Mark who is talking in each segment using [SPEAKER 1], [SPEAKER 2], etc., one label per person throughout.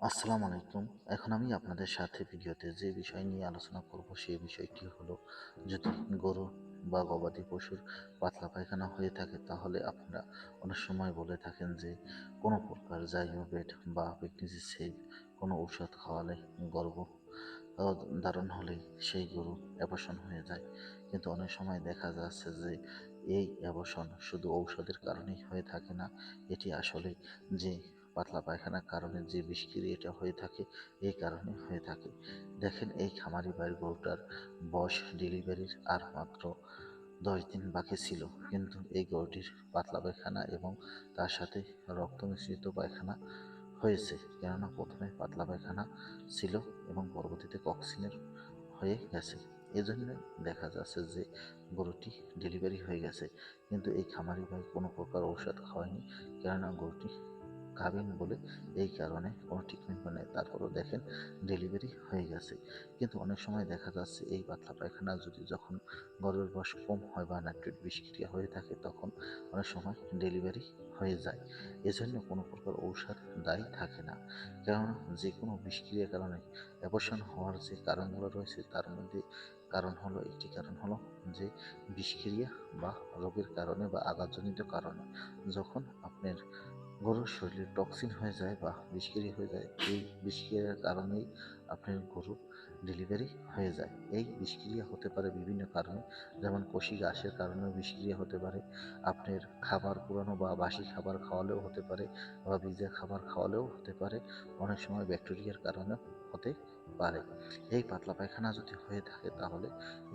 [SPEAKER 1] আসসালামু আলাইকুম। এখন আমি আপনাদের সাথে ভিডিওতে যে বিষয় নিয়ে আলোচনা করব সেই বিষয়টি হলো, যদি গরু বা গবাদি পশুর পাতলা পায়খানা হয়ে থাকে, তাহলে আপনারা অনেক সময় বলে থাকেন যে, কোনো প্রকার জাইওভেট বা প্রেগনেন্সি সেভ কোনো ঔষধ খাওয়ালে গর্ভ ধারণ হলে সেই গরু অ্যাবর্শন হয়ে যায়। কিন্তু অনেক সময় দেখা যাচ্ছে যে, এই অ্যাবর্শন শুধু ঔষধের কারণেই হয়ে থাকে না, এটি আসলে যে পাতলা পায়খানার কারণে যে বিষক্রিয়াটা হয়ে থাকে, এই কারণে হয়ে থাকে। দেখেন এই খামারি বাড়ির গরুটার বয়স ডেলিভারির আর মাত্র দশ দিন বাকি ছিল। কিন্তু এই গরুটির পাতলা পায়খানা এবং তার সাথে রক্ত মিশ্রিত পায়খানা হয়েছে। কেননা প্রথমে পাতলা পায়খানা ছিল এবং পরবর্তীতে কক্সিনের হয়ে গেছে। এজন্য দেখা যাচ্ছে যে গরুটি ডেলিভারি হয়ে গেছে। কিন্তু এই খামারি ভাই কোনো প্রকার ঔষধ খাওয়ায়নি। কেননা গরুটি খাবেন বলে এই কারণে কোনো ট্রিটমেন্ট নেই তারপরেও দেখেন ডেলিভারি হয়ে গেছে। কিন্তু অনেক সময় দেখা যাচ্ছে এই পাতলা পায়খানা যদি যখন গর্ভের বয়স কম হয় বা নাইট্রেট বিষক্রিয়া হয়ে থাকে তখন অনেক সময় ডেলিভারি হয়ে যায়। এজন্য কোনো প্রকার ঔষধ দায়ী থাকে না। কেননা যে কোনো বিষক্রিয়ার কারণে অ্যাবর্শন হওয়ার যে কারণগুলো রয়েছে তার মধ্যে কারণ হলো, একটি কারণ হলো যে বিষক্রিয়া বা রোগের কারণে বা আঘাতজনিত কারণে যখন আপনার গরুর শরীরে টক্সিন হয়ে যায় বা বিষক্রিয়া হয়ে যায় এই বিষক্রিয়ার কারণেই আপনার গরুর ডেলিভারি হয়ে যায়। এই বিষক্রিয়া হতে পারে বিভিন্ন কারণে, যেমন কষি ঘাসের কারণেও বিষক্রিয়া হতে পারে, আপনার খাবার পুরানো বা বাসি খাবার খাওয়ালেও হতে পারে বা ভিজা খাবার খাওয়ালেও হতে পারে, অনেক সময় ব্যাকটেরিয়ার কারণেও হতে পারে। এই পাতলা পায়খানা যদি হয়ে থাকে তাহলে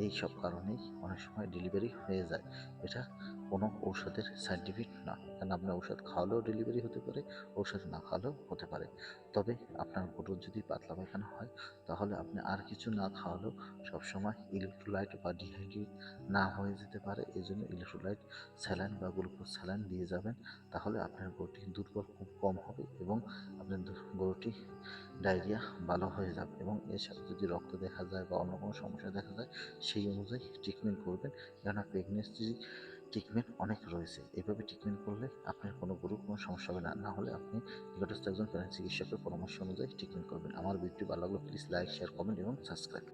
[SPEAKER 1] এই সব কারণেই অনেক সময় ডেলিভারি হয়ে যায়। এটা কোনো ঔষধের সাইড সাইন্টিফিক না, কারণ আপনার ঔষধ খাওয়ালেও ডেলিভারি হতে পারে, ঔষধ না খাওয়ালেও হতে পারে। তবে আপনার গরুর যদি পাতলা পায়খানা হয় তাহলে আপনি আর কিছু না খাওয়ালেও সবসময় ইলেকট্রোলাইট বা ডিহাইড্রেট না হয়ে যেতে পারে। এই জন্য ইলেকট্রোলাইট স্যালাইন বা গ্লুকোজ স্যালাইন দিয়ে যাবেন, তাহলে আপনার গরুটি দুর্বল খুব কম হবে এবং আপনার গরুটি ডায়রিয়া ভালো হয়ে যাবে এবং এর সাথে যদি রক্ত দেখা যায় বা অন্য কোনো সমস্যা দেখা যায়, সেই অনুযায়ী ট্রিটমেন্ট করবেন। কেননা প্রেগনেন্সি ট্রিটমেন্ট অনেক রয়েছে। এভাবে ট্রিটমেন্ট করলে আপনার কোনো গরু কোনো সমস্যা হবে না। না হলে আপনি নিকটস্থ একজন প্রাণী চিকিৎসকের পরামর্শ অনুযায়ী ট্রিটমেন্ট করবেন। আমার ভিডিওটি ভালো লাগলে প্লিজ লাইক শেয়ার কমেন্ট এবং সাবস্ক্রাইব